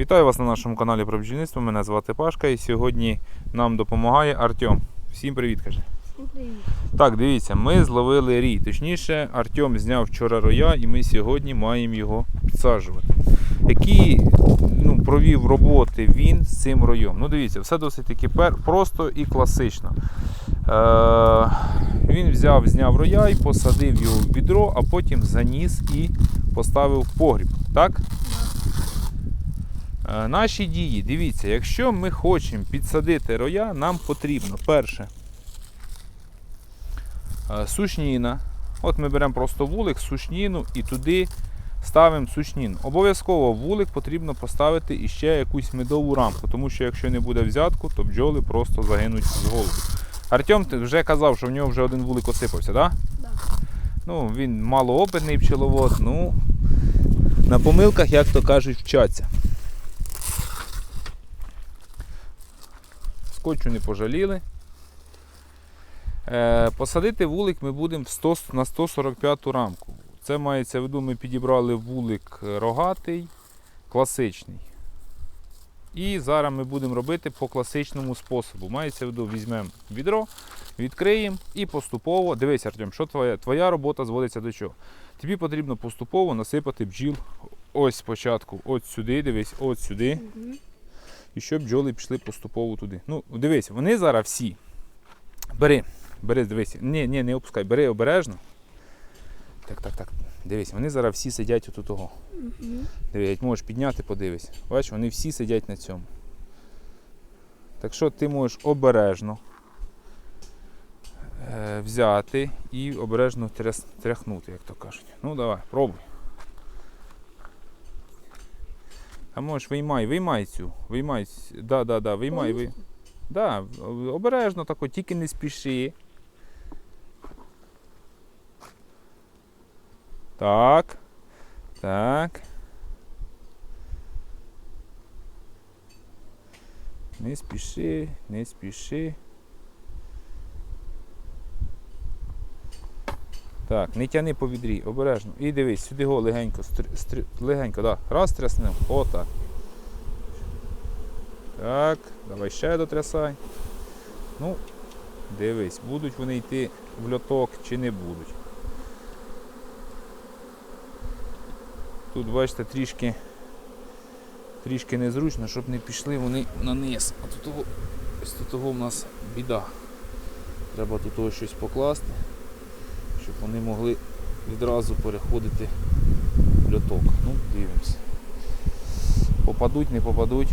Вітаю вас на нашому каналі про бджільництво. Мене звати Пашка і сьогодні нам допомагає Артем. Всім привіт, каже. Всім привіт. Так, дивіться, ми зловили рій. Точніше, Артем зняв вчора роя, і ми сьогодні маємо його підсаджувати. Які ну, провів роботи він з цим роєм? Ну, дивіться, все досить таки просто і класично. Е- він взяв, зняв роя і посадив його в відро, а потім заніс і поставив в погріб. Так? Е, Наші дії, дивіться, якщо ми хочемо підсадити роя, нам потрібно перше е, сушніна. От ми беремо просто вулик, сушніну і туди ставимо сушніну. Обов'язково вулик потрібно поставити іще якусь медову рамку, тому що якщо не буде взятку, то бджоли просто загинуть з голоду. Артем вже казав, що в нього вже один вулик осипався, так? Да. Ну, він малоопитний пчеловод, ну на помилках, як то кажуть, вчаться. Скотчу не пожаліли. Е, посадити вулик ми будемо в 100, на 145 рамку. Це мається в виду, ми підібрали вулик рогатий, класичний. І зараз ми будемо робити по класичному способу. Мається в виду, візьмемо відро, відкриємо і поступово. Дивись, Артем, що твоя, твоя робота зводиться до чого? Тобі потрібно поступово насипати бджіл ось спочатку, от сюди, дивись, от сюди. І щоб бджоли пішли поступово туди. Ну, дивись, вони зараз всі. Бери, бери, дивись. Ні, ні, не опускай, бери обережно. Так, так, так. Дивись, вони зараз всі сидять отут того. Дивись, можеш підняти, подивись. Бачиш, вони всі сидять на цьому. Так що ти можеш обережно е, взяти і обережно тряхнути, як то кажуть. Ну давай, пробуй. А можеш виймай, виймай цю. Виймай. Да, да, да, виймай. Ви... Да, обережно тако, тільки не спіши. Так. Так. Не спіши, не спіши. Так, не тяни по відрі, обережно. І дивись, сюди го легенько, стр, стр, легенько, да. Раз тряснем. Отак. Так, давай ще дотрясай. Ну, дивись, будуть вони йти в льоток чи не будуть. Тут, бачите, трішки, трішки незручно, щоб не пішли вони на низ. А тут того, тут того в нас біда. Треба тут того щось покласти, щоб вони могли відразу переходити в льоток. Ну, дивимося. Попадуть, не попадуть.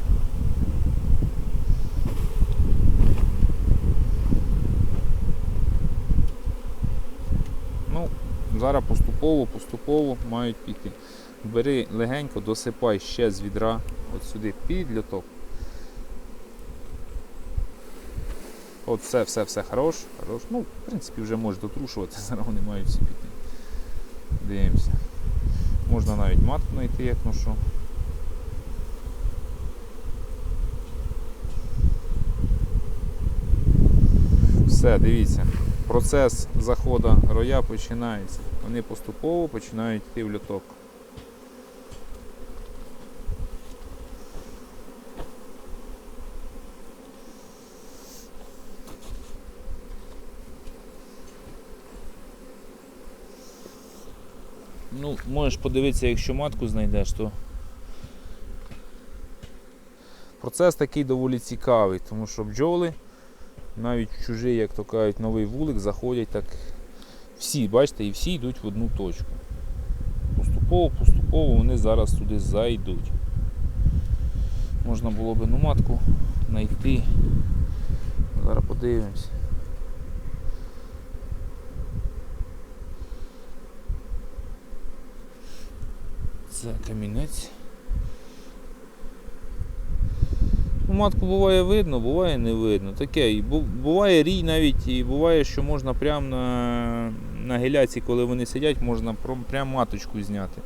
Ну, зараз поступово, поступово мають піти. Бери легенько, досипай ще з відра от сюди під льоток. От все, все, все хорош, хорош. Ну, в принципі, вже можеш дотрушувати, зараз вони мають всі піти. Дивимося. Можна навіть матку знайти, як ну що. Все, дивіться. Процес заходу роя починається. Вони поступово починають йти в льоток. Ну, можеш подивитися, якщо матку знайдеш, то процес такий доволі цікавий, тому що бджоли, навіть в чужий, як то кажуть, новий вулик, заходять так всі, бачите, і всі йдуть в одну точку. Поступово, поступово вони зараз туди зайдуть. Можна було би ну матку знайти. Зараз подивимось. Це камінець. Матку буває видно, буває не видно. Таке. Буває рій навіть, і буває, що можна прямо на, на геляці, коли вони сидять, можна про- прям маточку зняти.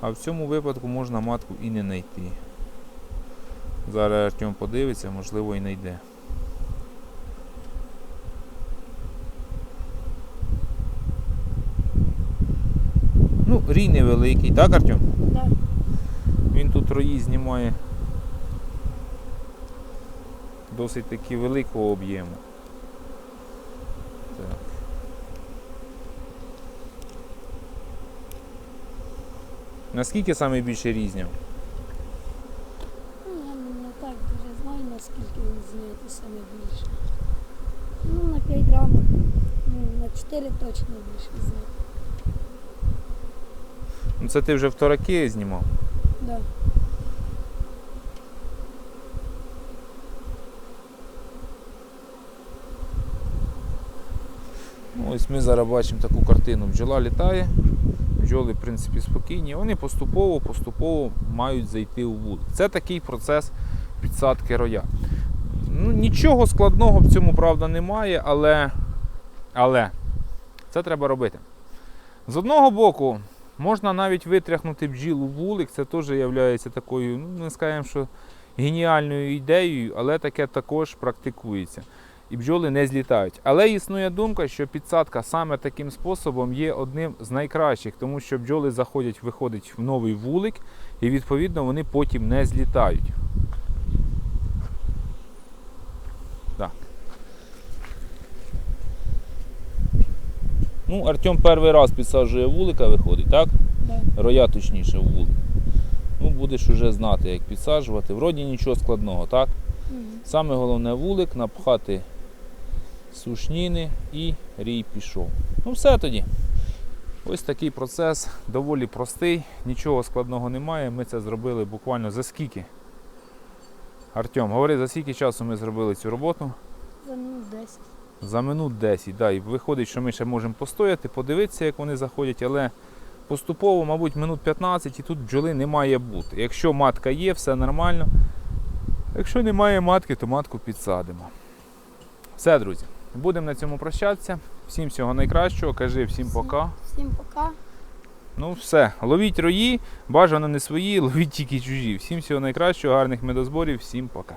А в цьому випадку можна матку і не знайти. Зараз Артем подивиться, можливо і знайде. Ну, рій невеликий, так, Артем? Да. Він тут рої знімає досить таки великого об'єму. Так. Наскільки саме більше різня? Ну, я не так дуже знаю, наскільки він знятий саме більше. Ну, на 5 грамів, ну, на 4 точно більше знятий. Ну, це ти вже в тораки знімав. Да. Ну, Ось ми зараз бачимо таку картину. Бджола літає, бджоли, в принципі, спокійні. Вони поступово, поступово мають зайти у вулик. Це такий процес підсадки роя. Ну, нічого складного в цьому, правда, немає, але, але це треба робити. З одного боку, можна навіть витряхнути у вулик, це теж є такою, ну, не скажемо, що геніальною ідеєю, але таке також практикується і бджоли не злітають. Але існує думка, що підсадка саме таким способом є одним з найкращих, тому що бджоли заходять, виходять в новий вулик, і відповідно вони потім не злітають. Так. Ну, Артем перший раз підсаджує вулика, виходить, так? Да. Роя точніше вулик. Ну, будеш уже знати, як підсаджувати. Вроді нічого складного, так? Мгм. Саме головне вулик, напхати сушніни і рій пішов. Ну все тоді. Ось такий процес доволі простий, нічого складного немає. Ми це зробили буквально за скільки. Артем, говори, за скільки часу ми зробили цю роботу? За минут 10. За минут 10. Да, і виходить, що ми ще можемо постояти, подивитися, як вони заходять, але поступово, мабуть, минут 15 і тут бджоли не має бути. Якщо матка є, все нормально. Якщо немає матки, то матку підсадимо. Все, друзі, будемо на цьому прощатися. Всім всього найкращого. Кажи всім пока. Всім пока. Ну все, ловіть рої, бажано не свої, ловіть тільки чужі. Всім всього найкращого, гарних медозборів, всім пока.